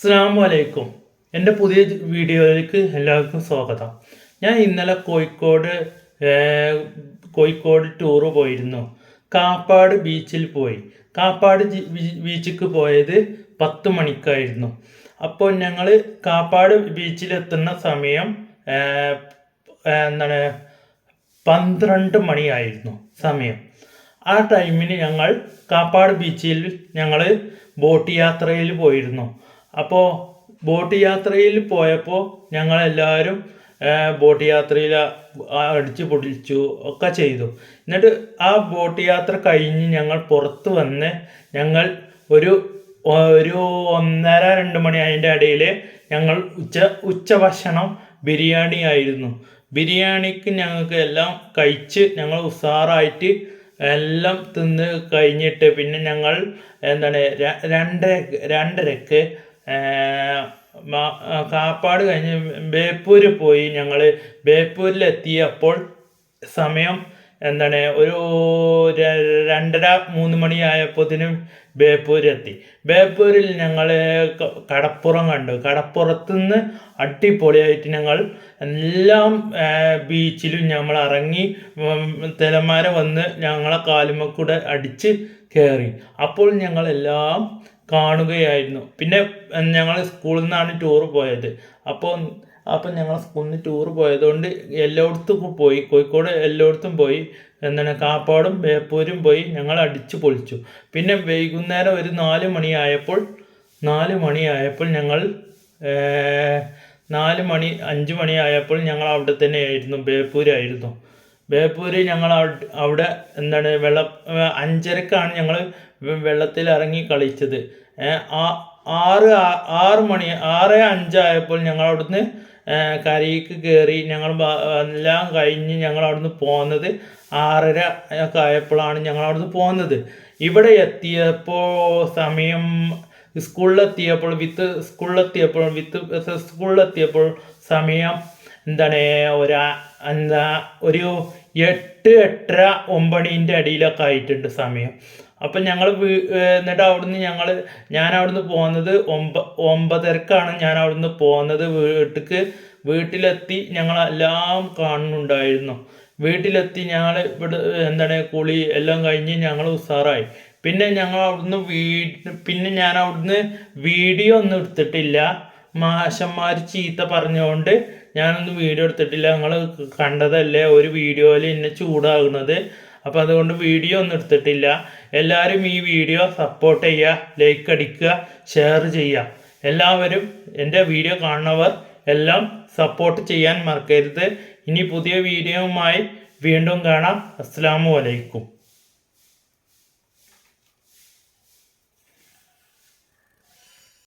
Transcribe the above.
അസ്സാം വലൈക്കും എന്റെ പുതിയ വീഡിയോയിലേക്ക് എല്ലാവർക്കും സ്വാഗതം. ഞാൻ ഇന്നലെ കോഴിക്കോട് കോഴിക്കോട് ടൂറ് പോയിരുന്നു. കാപ്പാട് ബീച്ചിൽ പോയി. കാപ്പാട് ബീച്ചിക്ക് പോയത് പത്ത് മണിക്കായിരുന്നു. അപ്പോൾ ഞങ്ങൾ കാപ്പാട് ബീച്ചിലെത്തുന്ന സമയം എന്താണ് പന്ത്രണ്ട് മണിയായിരുന്നു സമയം. ആ ടൈമിന് ഞങ്ങൾ കാപ്പാട് ബീച്ചിൽ ഞങ്ങൾ ബോട്ട് യാത്രയിൽ പോയിരുന്നു. അപ്പോൾ ബോട്ട് യാത്രയിൽ പോയപ്പോൾ ഞങ്ങളെല്ലാവരും ബോട്ട് യാത്രയിൽ അടിച്ചു പൊടിച്ചു ഒക്കെ ചെയ്തു. എന്നിട്ട് ആ ബോട്ട് യാത്ര കഴിഞ്ഞ് ഞങ്ങൾ പുറത്ത് വന്ന് ഞങ്ങൾ ഒരു ഒരു ഒന്നര രണ്ട് മണി അതിന്റെ ഇടയിൽ ഞങ്ങൾ ഉച്ച ഉച്ച ഉച്ചഭക്ഷണം ബിരിയാണി ആയിരുന്നു. ബിരിയാണിക്ക് ഞങ്ങൾക്ക് എല്ലാം കഴിച്ച് ഞങ്ങൾ ഉഷാറായിട്ട് എല്ലാം തിന്ന് കഴിഞ്ഞിട്ട് പിന്നെ ഞങ്ങൾ എന്താണ് രണ്ടര രണ്ടരക്ക് കാപ്പാട് കഴിഞ്ഞ് ബേപ്പൂര് പോയി. ഞങ്ങൾ ബേപ്പൂരിലെത്തിയപ്പോൾ സമയം എന്താണ് ഒരു രണ്ടര മൂന്ന് മണിയായപ്പോഴത്തേനും ബേപ്പൂരെത്തി. ബേപ്പൂരിൽ ഞങ്ങൾ കടപ്പുറം കണ്ടു. കടപ്പുറത്തുനിന്ന് അടിപൊളിയായിട്ട് ഞങ്ങൾ എല്ലാം ബീച്ചിലും ഞങ്ങൾ ഇറങ്ങി തിരമാല വന്ന് ഞങ്ങളെ കാലുമ്മക്കൂടെ അടിച്ച് കയറി അപ്പോൾ ഞങ്ങളെല്ലാം കാണുകയായിരുന്നു. പിന്നെ ഞങ്ങൾ സ്കൂളിൽ നിന്നാണ് ടൂർ പോയത്. അപ്പോൾ അപ്പം ഞങ്ങൾ സ്കൂളിൽ നിന്ന് ടൂർ പോയതുകൊണ്ട് എല്ലായിടത്തും പോയി. കോഴിക്കോട് എല്ലായിടത്തും പോയി. എന്താണ് കാപ്പാടും ബേപ്പൂരും പോയി. ഞങ്ങൾ അടിച്ചു പൊളിച്ചു. പിന്നെ വൈകുന്നേരം ഒരു നാല് മണിയായപ്പോൾ നാല് മണിയായപ്പോൾ ഞങ്ങൾ നാല് മണി അഞ്ച് മണിയായപ്പോൾ ഞങ്ങൾ അവിടെ തന്നെ ആയിരുന്നു ബേപ്പൂരായിരുന്നു. ബേപ്പൂര് ഞങ്ങൾ അവിടെ എന്താണ് വെള്ളം അഞ്ചരക്കാണ് ഞങ്ങൾ വെള്ളത്തിൽ ഇറങ്ങി കളിച്ചത്. ആറ് ആറ് മണി ആറ് അഞ്ചായപ്പോൾ ഞങ്ങൾ അവിടുന്ന് കരയ്ക്ക് കയറി ഞങ്ങൾ എല്ലാം കഴിഞ്ഞ് ഞങ്ങൾ അവിടുന്ന് പോകുന്നത് ആറര ഒക്കെ ആയപ്പോഴാണ് ഞങ്ങൾ അവിടുന്ന് പോകുന്നത് ഇവിടെ എത്തിയപ്പോൾ സമയം സ്കൂളിലെത്തിയപ്പോൾ വിത്ത് സ്കൂളിലെത്തിയപ്പോൾ വിത്ത് സ്കൂളിലെത്തിയപ്പോൾ സമയം എന്താണ് ഒരു എന്താ ഒരു എട്ട് എട്ടര ഒമ്പണീന്റെ അടിയിലൊക്കെ ആയിട്ടുണ്ട് സമയം. അപ്പം ഞങ്ങൾ എന്നിട്ട് അവിടുന്ന് ഞങ്ങൾ ഞാൻ അവിടുന്ന് പോകുന്നത് ഒമ്പ ഒമ്പതരക്കാണ് ഞാൻ അവിടുന്ന് പോകുന്നത് വീട്ടിക്ക്. വീട്ടിലെത്തി ഞങ്ങളെല്ലാം കാണുന്നുണ്ടായിരുന്നു. വീട്ടിലെത്തി ഞങ്ങൾ ഇവിടെ എന്താണ് കുളി എല്ലാം കഴിഞ്ഞ് ഞങ്ങൾ ഉഷാറായി പിന്നെ ഞങ്ങൾ അവിടുന്ന് വീ പിന്നെ ഞാൻ അവിടുന്ന് വീഡിയോ ഒന്നും എടുത്തിട്ടില്ല. മാഷന്മാർ ചീത്ത പറഞ്ഞുകൊണ്ട് ഞാനൊന്നും വീഡിയോ എടുത്തിട്ടില്ല. നിങ്ങൾ കണ്ടതല്ലേ? ഒരു വീഡിയോയിൽ എന്നെ ചൂടാകുന്നത്. അപ്പോൾ അതുകൊണ്ട് വീഡിയോ ഒന്നും എടുത്തിട്ടില്ല. എല്ലാവരും ഈ വീഡിയോ സപ്പോർട്ട് ചെയ്യുക ലൈക്ക് അടിക്കുക ഷെയർ ചെയ്യുക. എല്ലാവരും എന്റെ വീഡിയോ കാണുന്നവർ എല്ലാം സപ്പോർട്ട് ചെയ്യാൻ മറക്കരുത്. ഇനി പുതിയ വീഡിയോയുമായി വീണ്ടും കാണാം. അസ്സാം അലൈക്കും.